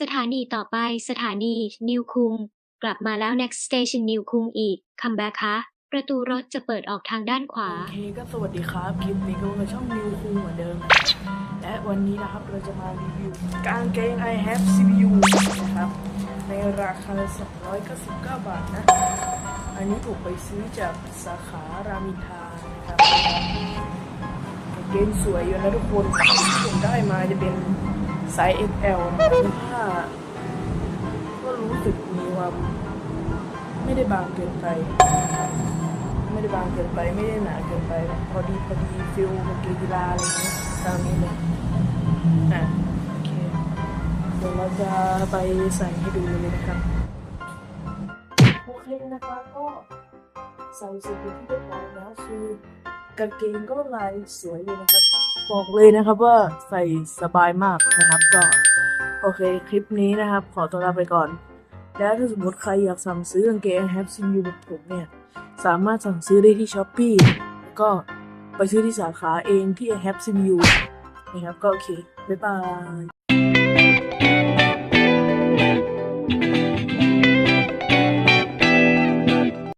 สถานีต่อไปสถานี นิวคุง กลับมาแล้ว next station นิวคุงอีก come back คะประตูรถจะเปิดออกทางด้านขวา โอเคก็สวัสดีครับคลิปนี้ก็มาช่องนิวคูเหมือนเดิม และวันนี้นะครับเราจะมารีวิวกางเกง I have CPU นะครับ ในราคา 299 บาทนะ อันนี้ผมไปซื้อจากสาขารามอินทรานะครับกางเกงสวยอยู่นะทุกคนที่ผมได้มาจะเป็น ไซส์ XL นะครับผ้าก็รู้สึกมีความไม่ได้บางเกินไป ไม่ได้บางเกินไปไม่ได้หนาเกินไป พอดีพอดีฟิลกางเกงกีฬาอะไรอย่างเงี้ยตามนี้เลยอะโอเคเดี๋ยวเราจะไปใส่ให้ดูเลยนะครับโอเคนะครับก็ใส่เสร็จเป็นที่เรียบร้อยแล้วคือ กางเกงก็ลายสวยเลยนะครับ บอกเลยนะครับว่าใส่สบายมากนะครับก็โอเคคลิปนี้นะครับ ขอตัวลาไปก่อน แล้วถ้าสมมติใครอยากสั่งซื้อกางเกงแฮปซียูแบบผมเนี่ย สามารถสั่งซื้อได้ที่ช้อปปี้แล้วก็ไปซื้อที่สาขาเองที่ Have CPU นะครับก็โอเค บ๊ายบาย